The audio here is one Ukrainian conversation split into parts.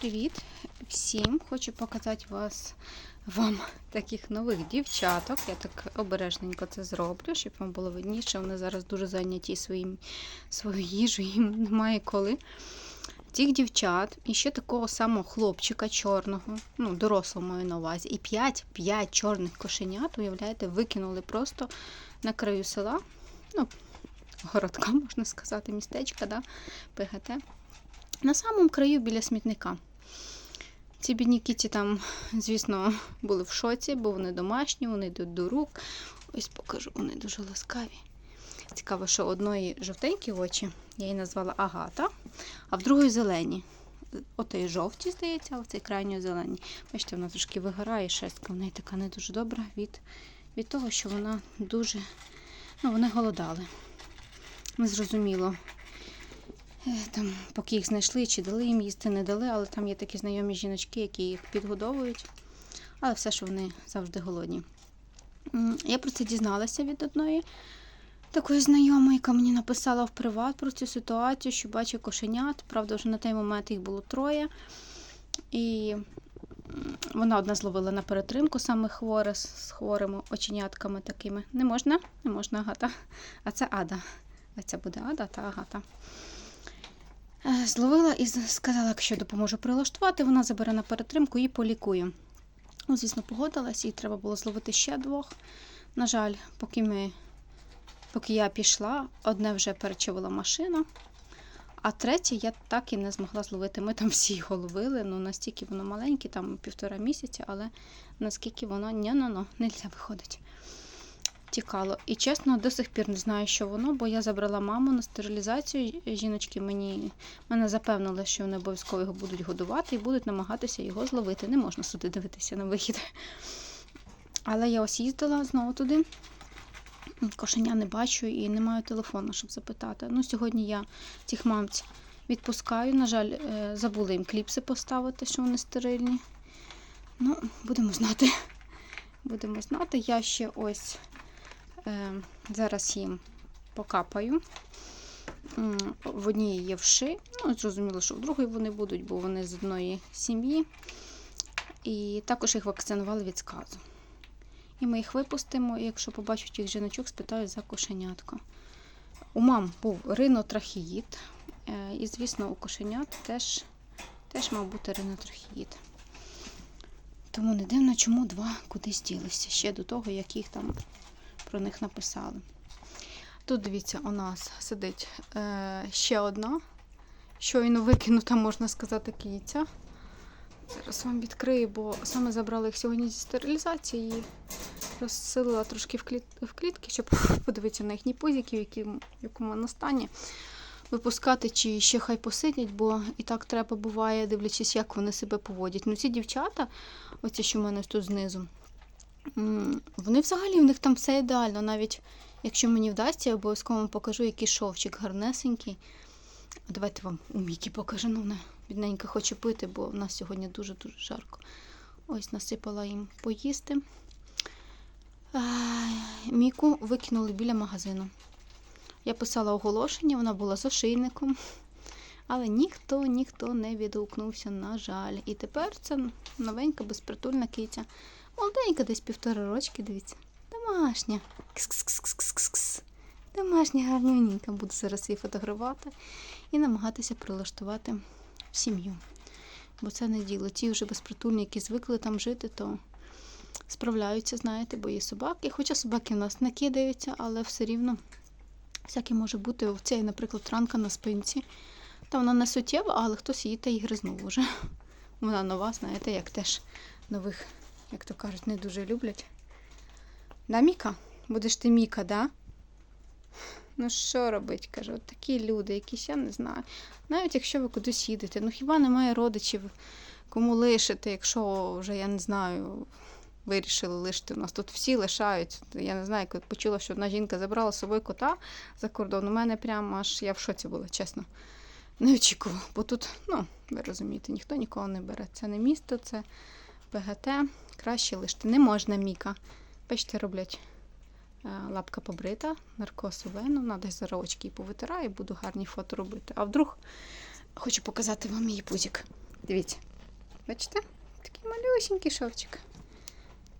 Привіт всім! Хочу показати вас, вам таких нових дівчаток. Я так обережненько це зроблю, щоб вам було видніше. Вони зараз дуже зайняті своїм, своєю їжею, їм немає коли. Цих дівчат і ще такого самого хлопчика чорного, ну, дорослого маю на увазі, і 5, 5 чорних кошенят, уявляєте, викинули просто на краю села. Ну, городка, можна сказати, містечка, да? ПГТ. На самому краю біля смітника. Ці бідні кіті там, звісно, були в шоці, бо вони домашні, вони йдуть до рук. Ось покажу, вони дуже ласкаві. Цікаво, що одної жовтенькі очі, я її назвала Агата, а в другої зелені. Отої жовті, здається, а в цій крайньої зелені. Бачите, вона трошки вигорає, шерстка в неї така не дуже добра від, від того, що вона дуже. Ну, вони голодали. Незрозуміло. Там, поки їх знайшли, чи дали їм їсти, не дали, але там є такі знайомі жіночки, які їх підгодовують. Але все ж вони завжди голодні. Я про це дізналася від одної такої знайомої, яка мені написала в приват про цю ситуацію, що бачить кошенят. Правда, вже на той момент їх було троє. І вона одна зловила на перетримку саме хворе з хворими оченятками такими. Не можна? Не можна, Агата. А це Ада. А це буде Ада та Агата. Е, Зловила і сказала, якщо допоможу прилаштувати, вона забере на перетримку і полікує. Ну, звісно, погодилась, і треба було зловити ще двох. На жаль, поки ми, поки я пішла, одне вже перечувала машина, а третє я так і не змогла зловити. Ми там всі його ловили, ну настільки воно маленьке, там півтора місяця, але наскільки воно ні ну не виходить. Тікало. І чесно, до сих пір не знаю, що воно, бо я забрала маму на стерилізацію. Жіночки мені мене запевнили, що вони обов'язково його будуть годувати і будуть намагатися його зловити. Не можна сюди дивитися на вихід. Але я ось їздила знову туди. Кошеня не бачу і не маю телефону, щоб запитати. Ну, сьогодні я цих мамць відпускаю. На жаль, е, забули їм кліпси поставити, що вони стерильні. Ну, будемо знати. Будемо знати. Я ще ось зараз їм покапаю. В одній є вши. Ну, зрозуміло, що в другої вони будуть, бо вони з одної сім'ї. І також їх вакцинували від сказу. І ми їх випустимо, і якщо побачать їх жіночок, спитають за кошенятко. У мам був ринотрахеїд. е, І, звісно, у кошенят теж, теж мав бути ринотрахеїд. Тому не дивно, чому два кудись ділися ще до того, як їх там про них написали. Тут, дивіться, у нас сидить е, ще одна, щойно викинута, можна сказати, киця. Зараз вам відкрию, бо саме забрали їх сьогодні зі стерилізації і розсилила трошки в, кліт... в клітки, щоб подивитися на їхні пузики, в якому, вона стані. Випускати чи ще хай посидять, бо і так треба буває, дивлячись, як вони себе поводять. Ну, ці дівчата, оці, що в мене тут знизу, вони взагалі в них там все ідеально. Навіть якщо мені вдасться, я обов'язково вам покажу, який шовчик гарнесенький. Давайте вам у Мікі покажу. Ну, вона бідненька хоче пити, бо в нас сьогодні дуже-дуже жарко. Ось насипала їм поїсти. Міку викинули біля магазину. Я писала оголошення, вона була з ошейником, але ніхто, ніхто не відгукнувся, на жаль. І тепер це новенька безпритульна киця. Молоденька, десь півтора рочки, дивіться. Домашня. Кс-кс-кс-кс-кс. Домашня гарнюненька. Буду зараз її фотографувати і намагатися прилаштувати в сім'ю. Бо це не діло. Ті вже безпритульні, які звикли там жити, то справляються, знаєте, бо є собаки. Хоча собаки в нас не кидаються, але все рівно всяке може бути. Цій, наприклад, транка на спинці. Та вона не суттєва, але хтось її та й гризнув уже. Вона нова, знаєте, як теж нових, як то кажуть, не дуже люблять. Да, Міка? Будеш ти Міка, да? Ну, що робить? Кажу, от такі люди, якісь, я не знаю. Навіть якщо ви кудись їдете, ну хіба немає родичів, кому лишити, якщо вже, я не знаю, вирішили лишити. У нас тут всі лишають. Я не знаю, як почула, що одна жінка забрала з собою кота за кордон. У мене прямо аж я в шоці була, чесно. Не очікувала. Бо тут, ну, ви розумієте, ніхто нікого не бере. Це не місто, це ПГТ. Краще лишити. Не можна, Міка. Бачите, роблять е, лапка побрита, наркоз вену. На зараз очки повитираю, буду гарні фото робити. А вдруг хочу показати вам її пузик. Дивіться. Бачите? Такий малюсенький шовчик.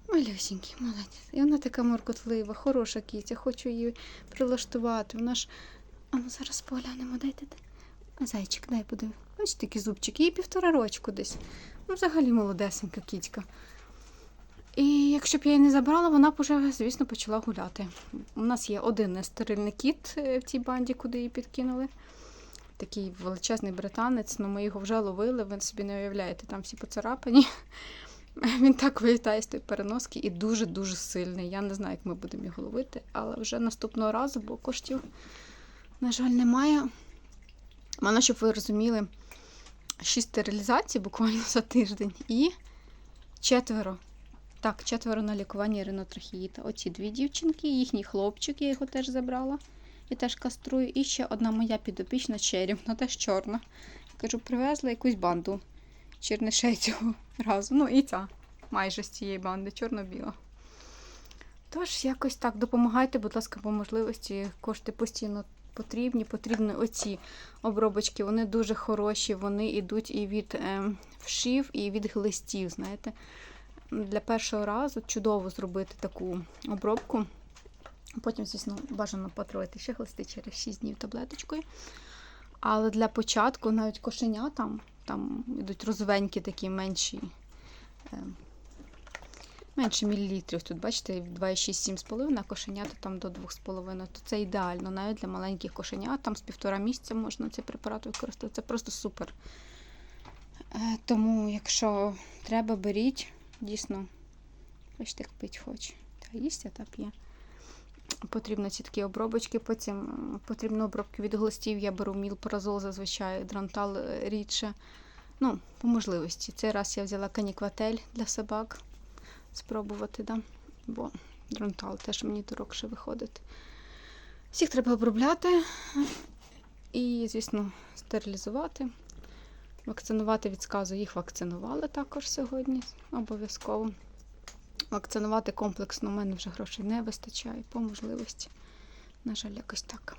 Малюсенький, молодець. І вона така моркотлива, хороша кіця. Хочу її прилаштувати. Вона ж. А ну зараз поглянемо, дайте. Зайчик, дай подив. Бачите, такі зубчики. Їй півтора рочку десь. Ну, взагалі молодесенька кітька. І якщо б я її не забрала, вона б уже, звісно, почала гуляти. У нас є один нестерильний кіт е, в цій банді, куди її підкинули. Такий величезний британець, ну ми його вже ловили, ви собі не уявляєте, там всі поцарапані. Він так вилітає з тої переноски і дуже-дуже сильний. Я не знаю, як ми будемо його ловити, але вже наступного разу, бо коштів, на жаль, немає. У мене, щоб ви розуміли, шість стерилізацій буквально за тиждень і четверо. Так, четверо на лікуванні ринотрахеїта. Оці дві дівчинки, їхній хлопчик, я його теж забрала і теж каструю. І ще одна моя підопічна черівна, теж чорна. Я Кажу, привезла якусь банду чернишей цього разу. Ну і ця майже з цієї банди, чорно-біла. Тож, якось так, допомагайте, будь ласка, по можливості. Кошти постійно потрібні. Потрібні оці обробочки, вони дуже хороші, вони йдуть і від е, вшив, і від глистів. знаєте. Для першого разу чудово зробити таку обробку. Потім, звісно, бажано потроїти ще глисти через 6 днів таблеточкою. Але для початку навіть кошеня там, там йдуть розовенькі такі менші, е, менше мілілітрів. Тут, бачите, 2,6-7,5, а кошенята там до 2,5. То це ідеально навіть для маленьких кошенят. Там з півтора місяця можна цей препарат використати. Це просто супер. Е, Тому, якщо треба, беріть. Дійсно, бачите, як пить хоче. Та їсть, а та п'є. Потрібно ці такі обробочки. Потім потрібно обробки від глистів. Я беру мілпоразол зазвичай, дрантал е, рідше. Ну, по можливості. Цей раз я взяла канікватель для собак спробувати, да? бо дронтал теж мені дорогше виходить. Всіх треба обробляти і, звісно, стерилізувати. Вакцинувати від сказу їх вакцинували також сьогодні, обов'язково. Вакцинувати комплексно у мене вже грошей не вистачає по можливості. На жаль, якось так.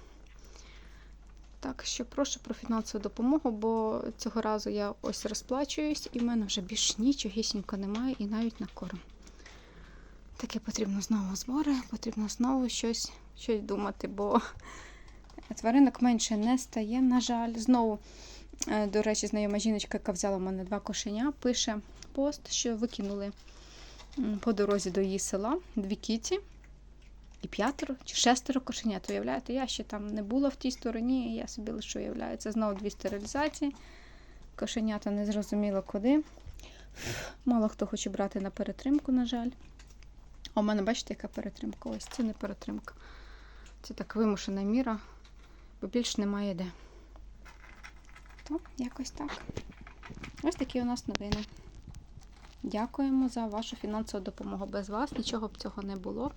Так що прошу про фінансову допомогу, бо цього разу я ось розплачуюсь, і в мене вже більш нічогісінько немає, і навіть на корм. Таке потрібно знову збори, потрібно знову щось, щось думати, бо тваринок менше не стає, на жаль. Знову, е, до речі, знайома жіночка, яка взяла в мене два кошеня, пише пост, що викинули по дорозі до її села дві кіті. І п'ятеро чи шестеро кошенят, уявляєте? Я ще там не була в тій стороні, і я собі лише уявляю. Це знову дві стерилізації. Кошенята не зрозуміло куди. Мало хто хоче брати на перетримку, на жаль. А у мене, бачите, яка перетримка? Ось це не перетримка. Це так вимушена міра, бо більш немає де. То якось так. Ось такі у нас новини. Дякуємо за вашу фінансову допомогу. Без вас нічого б цього не було.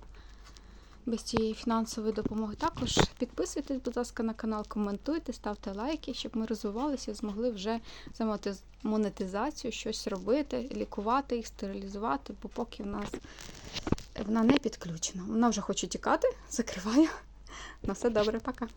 Без цієї фінансової допомоги також підписуйтесь, будь ласка, на канал, коментуйте, ставте лайки, щоб ми розвивалися змогли вже замовити монетизацію, щось робити, лікувати їх, стерилізувати, бо поки в нас вона не підключена. Вона вже хоче тікати, закриваю. На все добре, пока.